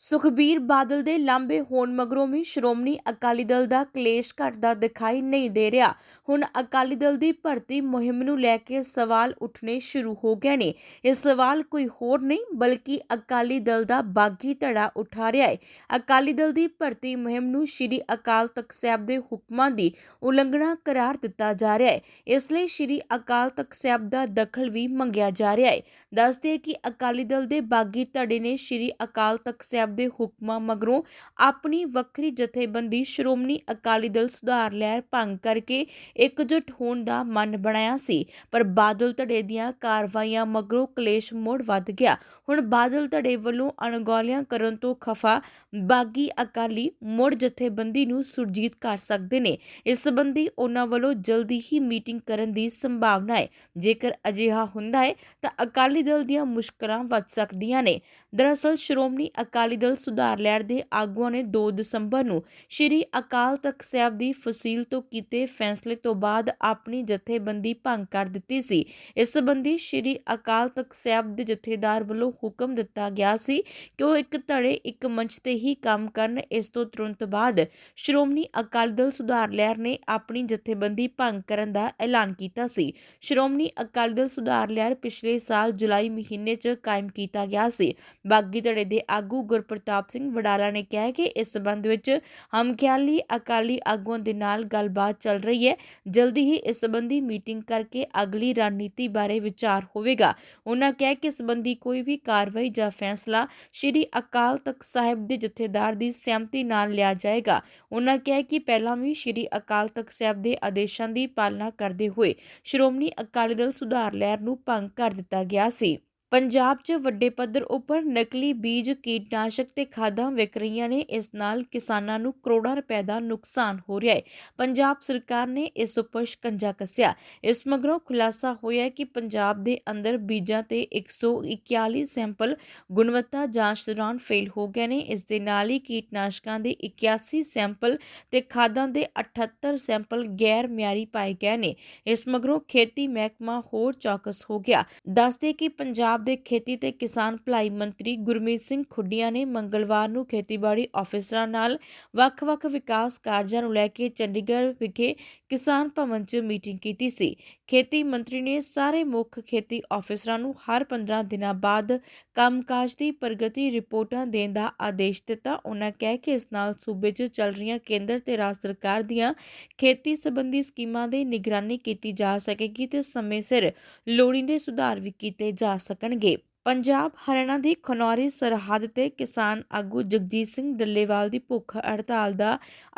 ਸੁਖਬੀਰ ਬਾਦਲ ਦੇ ਲਾਂਬੇ ਹੋਣ ਮਗਰੋਂ ਵੀ ਸ਼੍ਰੋਮਣੀ ਅਕਾਲੀ ਦਲ ਦਾ ਕਲੇਸ਼ ਘਟਦਾ ਦਿਖਾਈ ਨਹੀਂ ਦੇ ਰਿਹਾ। ਹੁਣ ਅਕਾਲੀ ਦਲ ਦੀ ਭਰਤੀ ਮੁਹਿੰਮ ਨੂੰ ਲੈ ਕੇ ਸਵਾਲ ਉੱਠਣੇ ਸ਼ੁਰੂ ਹੋ ਗਏ ਨੇ। ਇਹ ਸਵਾਲ ਕੋਈ ਹੋਰ ਨਹੀਂ, ਬਲਕਿ ਅਕਾਲੀ ਦਲ ਦਾ ਬਾਗੀ ਧੜਾ ਉਠਾ ਰਿਹਾ ਹੈ ਅਕਾਲੀ ਦਲ ਦੀ ਭਰਤੀ ਮੁਹਿੰਮ ਨੂੰ ਸ਼੍ਰੀ ਅਕਾਲ ਤਖਤ ਸਾਹਿਬ ਦੇ ਹੁਕਮਾਂ ਦੀ ਉਲੰਘਣਾ ਕਰਾਰ ਦਿੱਤਾ ਜਾ ਰਿਹਾ ਹੈ ਇਸ ਲਈ ਸ਼੍ਰੀ ਅਕਾਲ ਤਖਤ ਸਾਹਿਬ ਦਾ ਦਖਲ ਵੀ ਮੰਗਿਆ ਜਾ ਰਿਹਾ ਹੈ ਦੱਸਦੇ ਕਿ ਅਕਾਲੀ ਦਲ ਦੇ ਬਾਗੀ ਧੜੇ ਨੇ ਸ਼੍ਰੀ ਅਕਾਲ ਤਖਤ ਸਾਹਿਬ ਦੇ ਹੁਕਮਾਂ ਮਗਰੋਂ ਆਪਣੀ ਵੱਖਰੀ ਜਥੇਬੰਦੀ ਸ਼੍ਰੋਮਣੀ ਅਕਾਲੀ ਦਲ ਸੁਧਾਰ ਲਹਿਰ ਭੰਗ ਕਰਕੇ ਇਕਜੁੱਟ ਹੋਣ ਦਾ ਮਨ ਬਣਾਇਆ ਸੀ, ਪਰ ਬਾਦਲ ਧੜੇ ਦੀਆਂ ਕਾਰਵਾਈਆਂ ਮਗਰੋਂ ਕਲੇਸ਼ ਮੋੜ ਵੱਧ ਗਿਆ। ਹੁਣ ਬਾਦਲ ਧੜੇ ਵੱਲੋਂ ਅਣਗੌਲਿਆਂ ਕਰਨ ਤੋਂ ਖਫਾ ਬਾਗੀ ਅਕਾਲੀ ਮੁੜ ਜਥੇਬੰਦੀ ਨੂੰ ਸੁਰਜੀਤ ਕਰ ਸਕਦੇ ਨੇ। ਇਸ ਸੰਬੰਧੀ ਉਹਨਾਂ ਵੱਲੋਂ ਜਲਦੀ ਹੀ ਮੀਟਿੰਗ ਕਰਨ ਦੀ ਸੰਭਾਵਨਾ ਹੈ। ਜੇਕਰ ਅਜਿਹਾ ਹੁੰਦਾ ਹੈ ਤਾਂ ਅਕਾਲੀ ਦਲ ਦੀਆਂ ਮੁਸ਼ਕਲਾਂ ਵੱਧ ਸਕਦੀਆਂ ਨੇ। ਦਰਅਸਲ ਸ਼੍ਰੋਮਣੀ ਅਕਾਲੀ ਦਲ ਸੁਧਾਰ ਲਹਿਰ ਦੇ ਆਗੂਆਂ ਨੇ 2 ਦਸੰਬਰ ਨੂੰ ਸ਼੍ਰੀ ਅਕਾਲ ਤਖਤ ਸਾਹਿਬ ਦੀ ਫਸੀਲ ਤੋਂ ਕੀਤੇ ਫੈਸਲੇ ਤੋਂ ਬਾਅਦ ਆਪਣੀ ਜਥੇਬੰਦੀ ਭੰਗ ਕਰ ਦਿੱਤੀ ਸੀ। ਇਸ ਸੰਬੰਧੀ ਸ਼੍ਰੀ ਅਕਾਲ ਤਖਤ ਸਾਹਿਬ ਦੇ ਜਥੇਦਾਰ ਵੱਲੋਂ ਹੁਕਮ ਦਿੱਤਾ ਗਿਆ ਸੀ ਕਿ ਉਹ ਇੱਕ ਧੜੇ, ਇੱਕ ਮੰਚ ਤੇ ਹੀ ਕੰਮ ਕਰਨ। ਇਸ ਤੋਂ ਤੁਰੰਤ ਬਾਅਦ ਸ਼੍ਰੋਮਣੀ ਅਕਾਲੀ ਦਲ ਸੁਧਾਰ ਲਹਿਰ ਨੇ ਆਪਣੀ ਜਥੇਬੰਦੀ ਭੰਗ ਕਰਨ ਦਾ ਐਲਾਨ ਕੀਤਾ ਸੀ। ਸ਼੍ਰੋਮਣੀ ਅਕਾਲੀ ਦਲ ਸੁਧਾਰ ਲਹਿਰ ਪਿਛਲੇ ਸਾਲ ਜੁਲਾਈ ਮਹੀਨੇ 'ਚ ਕਾਇਮ ਕੀਤਾ ਗਿਆ ਸੀ। ਬਾਗੀ ਧੜੇ ਦੇ ਆਗੂ ਪ੍ਰਤਾਪ ਸਿੰਘ ਵਡਾਲਾ ਨੇ ਕਿਹਾ ਕਿ ਇਸ ਸਬੰਧ ਵਿੱਚ ਹਮਖਿਆਲੀ ਅਕਾਲੀ ਆਗੂਆਂ ਦੇ ਨਾਲ ਗੱਲਬਾਤ ਚੱਲ ਰਹੀ ਹੈ। ਜਲਦੀ ਹੀ ਇਸ ਸੰਬੰਧੀ ਮੀਟਿੰਗ ਕਰਕੇ ਅਗਲੀ ਰਣਨੀਤੀ ਬਾਰੇ ਵਿਚਾਰ ਹੋਵੇਗਾ। ਉਹਨਾਂ ਕਿਹਾ ਕਿ ਸਬੰਧੀ ਕੋਈ ਵੀ ਕਾਰਵਾਈ ਜਾਂ ਫੈਸਲਾ ਸ਼੍ਰੀ ਅਕਾਲ ਤਖਤ ਸਾਹਿਬ ਦੇ ਜਥੇਦਾਰ ਦੀ ਸਹਿਮਤੀ ਨਾਲ ਲਿਆ ਜਾਏਗਾ। ਉਹਨਾਂ ਕਿਹਾ ਕਿ ਪਹਿਲਾਂ ਵੀ ਸ਼੍ਰੀ ਅਕਾਲ ਤਖਤ ਸਾਹਿਬ ਦੇ ਆਦੇਸ਼ਾਂ ਦੀ ਪਾਲਣਾ ਕਰਦੇ ਹੋਏ ਸ਼੍ਰੋਮਣੀ ਅਕਾਲੀ ਦਲ ਸੁਧਾਰ ਲਹਿਰ ਨੂੰ ਭੰਗ ਕਰ ਦਿੱਤਾ ਗਿਆ ਸੀ। ਪੰਜਾਬ 'ਚ ਵੱਡੇ ਪੱਧਰ ਉੱਪਰ ਨਕਲੀ ਬੀਜ, ਕੀਟਨਾਸ਼ਕ ਤੇ ਖਾਦਾਂ ਵਿਕ ਰਹੀਆਂ ਨੇ। ਇਸ ਨਾਲ ਕਿਸਾਨਾਂ ਨੂੰ ਕਰੋੜਾਂ ਰੁਪਏ ਦਾ ਨੁਕਸਾਨ ਹੋ ਰਿਹਾ ਹੈ। ਪੰਜਾਬ ਸਰਕਾਰ ਨੇ ਇਸ ਉੱਪਰ ਸ਼ਿਕੰਜਾ ਕੱਸਿਆ। ਇਸ ਮਗਰੋਂ ਖੁਲਾਸਾ ਹੋਇਆ ਕਿ ਪੰਜਾਬ ਦੇ ਅੰਦਰ ਬੀਜਾਂ ਤੇ 141 ਸੈਂਪਲ ਗੁਣਵੱਤਾ ਜਾਂਚ ਦੌਰਾਨ ਫੇਲ ਹੋ ਗਏ ਨੇ। ਇਸ ਦੇ ਨਾਲ ਹੀ ਕੀਟਨਾਸ਼ਕਾਂ ਦੇ 81 ਸੈਂਪਲ ਤੇ ਖਾਦਾਂ ਦੇ 78 ਸੈਂਪਲ ਗੈਰ ਮਿਆਰੀ ਪਾਏ ਗਏ ਨੇ। ਇਸ ਮਗਰੋਂ ਖੇਤੀ ਮਹਿਕਮਾ ਹੋਰ ਚੌਕਸ ਹੋ ਗਿਆ। ਦੱਸਦੇ ਕਿ ਪੰਜਾਬ ਦੇ ਖੇਤੀ ਤੇ ਕਿਸਾਨ ਭਲਾਈ ਮੰਤਰੀ ਗੁਰਮੀਤ ਸਿੰਘ ਖੁੱਡੀਆਂ ਨੇ ਮੰਗਲਵਾਰ ਨੂੰ ਖੇਤੀਬਾੜੀ ਅਫਸਰਾਂ ਨਾਲ ਵੱਖ-ਵੱਖ ਵਿਕਾਸ ਕਾਰਜਾਂ ਨੂੰ ਲੈ ਕੇ ਚੰਡੀਗੜ੍ਹ ਵਿਖੇ ਕਿਸਾਨ ਭਵਨ 'ਚ ਮੀਟਿੰਗ ਕੀਤੀ ਸੀ। ਖੇਤੀ ਮੰਤਰੀ ਨੇ ਸਾਰੇ ਮੁੱਖ ਖੇਤੀ ਆਫਿਸਰਾਂ ਨੂੰ ਹਰ 15 ਦਿਨਾਂ ਬਾਅਦ ਕੰਮਕਾਜ ਦੀ ਪ੍ਰਗਤੀ ਰਿਪੋਰਟਾਂ ਦੇਣ ਦਾ ਆਦੇਸ਼ ਦਿੱਤਾ। ਉਹਨਾਂ ਕਹਿ ਕਿ ਇਸ ਨਾਲ ਸੂਬੇ 'ਚ ਚੱਲ ਰਹੀਆਂ ਕੇਂਦਰ ਤੇ ਰਾਜ ਸਰਕਾਰ ਦੀਆਂ ਖੇਤੀ ਸੰਬੰਧੀ ਸਕੀਮਾਂ ਦੀ ਨਿਗਰਾਨੀ ਕੀਤੀ ਜਾ ਸਕੇਗੀ ਤੇ ਸਮੇਂ ਸਿਰ ਲੋੜੀਂਦੇ ਸੁਧਾਰ ਵੀ ਕੀਤੇ ਜਾ ਸਕਣਗੇ। ਪੰਜਾਬ ਹਰਿਆਣਾ ਦੀ ਖਨੌਰੀ ਸਰਹੱਦ ਤੇ ਕਿਸਾਨ ਆਗੂ ਜਗਜੀਤ ਸਿੰਘ ਡੱਲੇਵਾਲ ਦੀ ਭੁੱਖ ਹੜਤਾਲ ਦਾ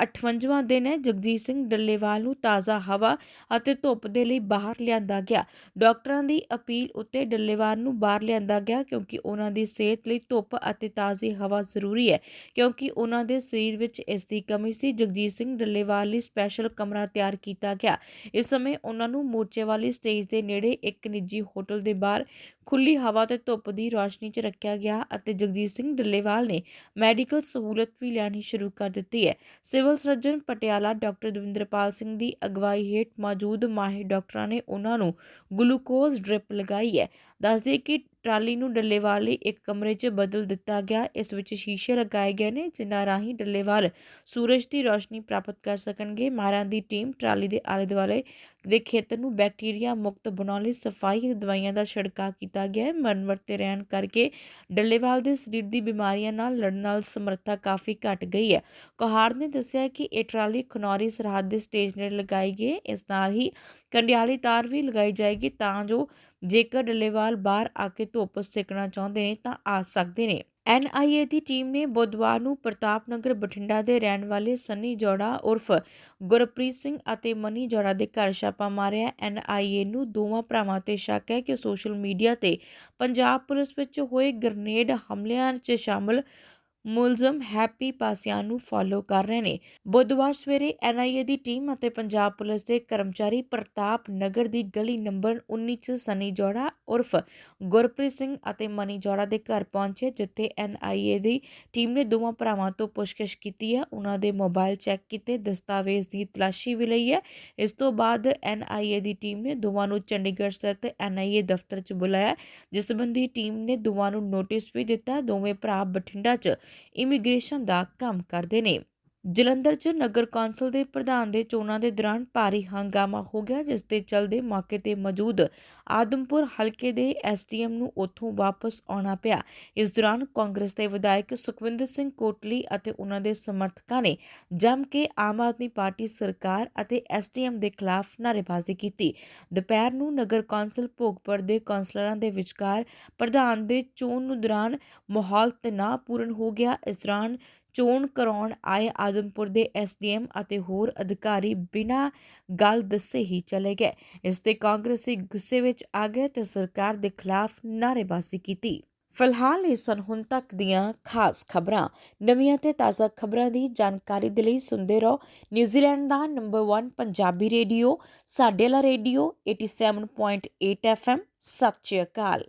58ਵਾਂ ਦਿਨ ਹੈ। ਜਗਜੀਤ ਸਿੰਘ ਡੱਲੇਵਾਲ ਨੂੰ ਤਾਜ਼ਾ ਹਵਾ ਅਤੇ ਧੁੱਪ ਦੇ ਲਈ ਬਾਹਰ ਲਿਆਂਦਾ ਗਿਆ। ਡਾਕਟਰਾਂ ਦੀ ਅਪੀਲ ਉੱਤੇ ਡੱਲੇਵਾਲ ਨੂੰ ਬਾਹਰ ਲਿਆਂਦਾ ਗਿਆ ਕਿਉਂਕਿ ਉਹਨਾਂ ਦੀ ਸਿਹਤ ਲਈ ਧੁੱਪ ਅਤੇ ਤਾਜ਼ੀ ਹਵਾ ਜ਼ਰੂਰੀ ਹੈ, ਕਿਉਂਕਿ ਉਹਨਾਂ ਦੇ ਸਰੀਰ ਵਿੱਚ ਇਸ ਦੀ ਕਮੀ ਸੀ। ਜਗਜੀਤ ਸਿੰਘ ਡੱਲੇਵਾਲ ਲਈ ਸਪੈਸ਼ਲ ਕਮਰਾ ਤਿਆਰ ਕੀਤਾ ਗਿਆ। ਇਸ ਸਮੇਂ ਉਹਨਾਂ ਨੂੰ ਮੋਰਚੇ ਵਾਲੀ ਸਟੇਜ ਦੇ ਨੇੜੇ ਇੱਕ ਨਿੱਜੀ ਹੋਟਲ ਦੇ ਬਾਹਰ ਖੁੱਲੀ ਹਵਾ ਤੇ ਧੁੱਪ ਦੀ ਰੌਸ਼ਨੀ 'ਚ ਰੱਖਿਆ ਗਿਆ ਅਤੇ ਜਗਜੀਤ ਸਿੰਘ ਡੱਲੇਵਾਲ ਨੇ ਮੈਡੀਕਲ ਸਹੂਲਤ ਵੀ ਲੈਣੀ ਸ਼ੁਰੂ ਕਰ ਦਿੱਤੀ ਹੈ। Civil surgeon Patiala doctor Davinderpal Singh ਦੀ ਅਗਵਾਈ ਹੇਠ ਮੌਜੂਦ ਮਾਹਿਰ ਡਾਕਟਰਾਂ ਨੇ ਉਹਨਾਂ ਨੂੰ ਗਲੂਕੋਜ਼ ਡ੍ਰਿਪ ਲਗਾਈ ਹੈ। ਦੱਸਦੇ ਕਿ ਟਰਾਲੀ ਨੂੰ ਡੱਲੇਵਾਲ ਲਈ ਇੱਕ ਕਮਰੇ 'ਚ ਬਦਲ ਦਿੱਤਾ ਗਿਆ। ਇਸ ਵਿੱਚ ਸ਼ੀਸ਼ੇ ਲਗਾਏ ਗਏ ਨੇ, ਜਿਨ੍ਹਾਂ ਰਾਹੀਂ ਡੱਲੇਵਾਲ ਸੂਰਜ ਦੀ ਰੋਸ਼ਨੀ ਪ੍ਰਾਪਤ ਕਰ ਸਕਣਗੇ। ਮਾਰਾਂ ਦੀ ਟੀਮ ਟਰਾਲੀ ਦੇ ਆਲੇ ਦੁਆਲੇ ਦੇ ਖੇਤਰ ਨੂੰ ਬੈਕਟੀਰੀਆ ਮੁਕਤ ਬਣਾਉਣ ਲਈ ਸਫ਼ਾਈ ਅਤੇ ਦਵਾਈਆਂ ਦਾ ਛਿੜਕਾਅ ਕੀਤਾ ਗਿਆ ਹੈ। ਮਨਵਰਤੇ ਰਹਿਣ ਕਰਕੇ ਡੱਲੇਵਾਲ ਦੇ ਸਰੀਰ ਦੀ ਬਿਮਾਰੀਆਂ ਨਾਲ ਲੜਨ ਨਾਲ ਸਮਰੱਥਾ ਕਾਫੀ ਘਟ ਗਈ ਹੈ। ਕੋਹਾਰ ਨੇ ਦੱਸਿਆ ਕਿ ਇਹ ਟਰਾਲੀ ਖਨੌਰੀ ਸਰਹੱਦ ਦੇ ਸਟੇਜ ਨੇੜੇ ਲਗਾਈ ਗਈ ਇਸ ਨਾਲ ਹੀ ਕੰਡਿਆਲੀ ਤਾਰ ਵੀ ਲਗਾਈ ਜਾਏਗੀ ਤਾਂ ਜੋ ਜੇਕਰ ਡੱਲੇਵਾਲ ਬਾਹਰ ਆ ਕੇ ਧੁੱਪ ਸੇਕਣਾ ਚਾਹੁੰਦੇ ਨੇ ਤਾਂ ਆ ਸਕਦੇ ਨੇ। ਐਨਆਈਏ ਦੀ ਟੀਮ ਨੇ ਬੁੱਧਵਾਰ ਨੂੰ ਪ੍ਰਤਾਪ ਨਗਰ ਬਠਿੰਡਾ ਦੇ ਰਹਿਣ ਵਾਲੇ ਸੰਨੀ ਜੋੜਾ ਉਰਫ ਗੁਰਪ੍ਰੀਤ ਸਿੰਘ ਅਤੇ ਮਨੀ ਜੋੜਾ ਦੇ ਘਰ ਛਾਪਾ ਮਾਰਿਆ। ਐਨਆਈਏ ਨੂੰ ਦੋਵਾਂ ਭਰਾਵਾਂ ਤੇ ਸ਼ੱਕ ਹੈ ਕਿ ਸੋਸ਼ਲ ਮੀਡੀਆ ਤੇ ਪੰਜਾਬ ਪੁਲਿਸ ਵਿੱਚ ਹੋਏ ਗ੍ਰਨੇਡ ਹਮਲਿਆਂ 'ਚ ਸ਼ਾਮਲ ਮੁਲਜ਼ਮ ਹੈਪੀ ਪਾਸਿਆਨ ਨੂੰ ਫਾਲੋ ਕਰ ਰਹੇ ਨੇ। ਬੁੱਧਵਾਰ ਸਵੇਰੇ ਐਨਆਈਏ ਦੀ ਟੀਮ ਅਤੇ ਪੰਜਾਬ ਪੁਲਿਸ ਦੇ ਕਰਮਚਾਰੀ ਪ੍ਰਤਾਪ ਨਗਰ ਦੀ ਗਲੀ ਨੰਬਰ 19 ਚ ਸਨੀ ਜੋੜਾ ਉਰਫ ਗੁਰਪ੍ਰੀਤ ਸਿੰਘ ਅਤੇ ਮਨੀ ਜੋੜਾ ਦੇ ਘਰ ਪਹੁੰਚੇ, ਜਿੱਥੇ ਐਨਆਈਏ ਦੀ ਟੀਮ ਨੇ ਦੋਵਾਂ ਭਰਾਵਾਂ ਤੋਂ ਪੁੱਛਗਿੱਛ ਕੀਤੀ ਹੈ। ਉਹਨਾਂ ਦੇ ਮੋਬਾਈਲ ਚੈੱਕ ਕੀਤੇ, ਦਸਤਾਵੇਜ਼ ਦੀ ਤਲਾਸ਼ੀ ਵੀ ਲਈ ਹੈ। ਇਸ ਤੋਂ ਬਾਅਦ ਐਨਆਈਏ ਦੀ ਟੀਮ ਨੇ ਦੋਵਾਂ ਨੂੰ ਚੰਡੀਗੜ੍ਹ ਸਥਿਤ ਐਨਆਈਏ ਦਫ਼ਤਰ 'ਚ ਬੁਲਾਇਆ, ਜਿਸ ਸੰਬੰਧੀ ਟੀਮ ਨੇ ਦੋਵਾਂ ਨੂੰ ਨੋਟਿਸ ਵੀ ਦਿੱਤਾ। ਦੋਵੇਂ ਭਰਾ ਬਠਿੰਡਾ 'ਚ ਇਮੀਗ੍ਰੇਸ਼ਨ ਦਾ ਕੰਮ ਕਰਦੇ ਨੇ। ਜਲੰਧਰ 'ਚ ਨਗਰ ਕੌਂਸਲ ਦੇ ਪ੍ਰਧਾਨ ਦੇ ਚੋਣਾਂ ਦੇ ਦੌਰਾਨ ਭਾਰੀ ਹੰਗਾਮਾ ਹੋ ਗਿਆ, ਜਿਸ ਦੇ ਚਲਦੇ ਮੌਕੇ ਤੇ ਮੌਜੂਦ ਆਦਮਪੁਰ ਹਲਕੇ ਦੇ ਐਸਡੀਐਮ ਨੂੰ ਉੱਥੋਂ ਵਾਪਸ ਆਉਣਾ ਪਿਆ। ਇਸ ਦੌਰਾਨ ਕਾਂਗਰਸ ਦੇ ਵਿਧਾਇਕ ਸੁਖਵਿੰਦਰ ਸਿੰਘ ਕੋਟਲੀ ਅਤੇ ਉਹਨਾਂ ਦੇ ਸਮਰਥਕਾਂ ਨੇ ਜੰਮ ਕੇ ਆਮ ਆਦਮੀ ਪਾਰਟੀ ਸਰਕਾਰ ਅਤੇ ਐਸਡੀਐਮ ਦੇ ਖਿਲਾਫ ਨਾਅਰੇਬਾਜ਼ੀ ਕੀਤੀ। ਦੁਪਹਿਰ ਨੂੰ ਨਗਰ ਕੌਂਸਲ ਭੋਗਪੁਰ ਦੇ ਕੌਂਸਲਰਾਂ ਦੇ ਵਿਚਕਾਰ ਪ੍ਰਧਾਨ ਦੇ ਚੋਣ ਨੂੰ ਦੌਰਾਨ ਮਾਹੌਲ ਤਣਾਅਪੂਰਨ ਹੋ ਗਿਆ। ਇਸ ਦੌਰਾਨ ਚੋਣ ਕਰਾਉਣ ਆਏ ਆਦਮਪੁਰ ਦੇ ਐਸਡੀਐਮ ਅਤੇ ਹੋਰ ਅਧਿਕਾਰੀ ਬਿਨਾਂ ਗੱਲ ਦੱਸੇ ਹੀ ਚਲੇ ਗਏ। ਇਸ ਤੇ ਕਾਂਗਰਸੀ ਗੁੱਸੇ ਵਿੱਚ ਆ ਗਏ ਤੇ ਸਰਕਾਰ ਦੇ ਖਿਲਾਫ ਨਾਅਰੇਬਾਜ਼ੀ ਕੀਤੀ। ਫਿਲਹਾਲ ਇਹ ਸਨ ਹੁਣ ਤੱਕ ਦੀਆਂ ਖਾਸ ਖਬਰਾਂ। ਨਵੀਆਂ ਤੇ ਤਾਜ਼ਾ ਖਬਰਾਂ ਦੀ ਜਾਣਕਾਰੀ ਦੇ ਲਈ ਸੁਣਦੇ ਰਹੋ। ਨਿਊਜ਼ੀਲੈਂਡ ਦਾ ਨੰਬਰ 1 ਪੰਜਾਬੀ ਰੇਡੀਓ, ਸਾਡੇ ਵਾਲਾ ਰੇਡੀਓ 87.8 FM ਸਤਿ ਸ਼੍ਰੀ ਅਕਾਲ।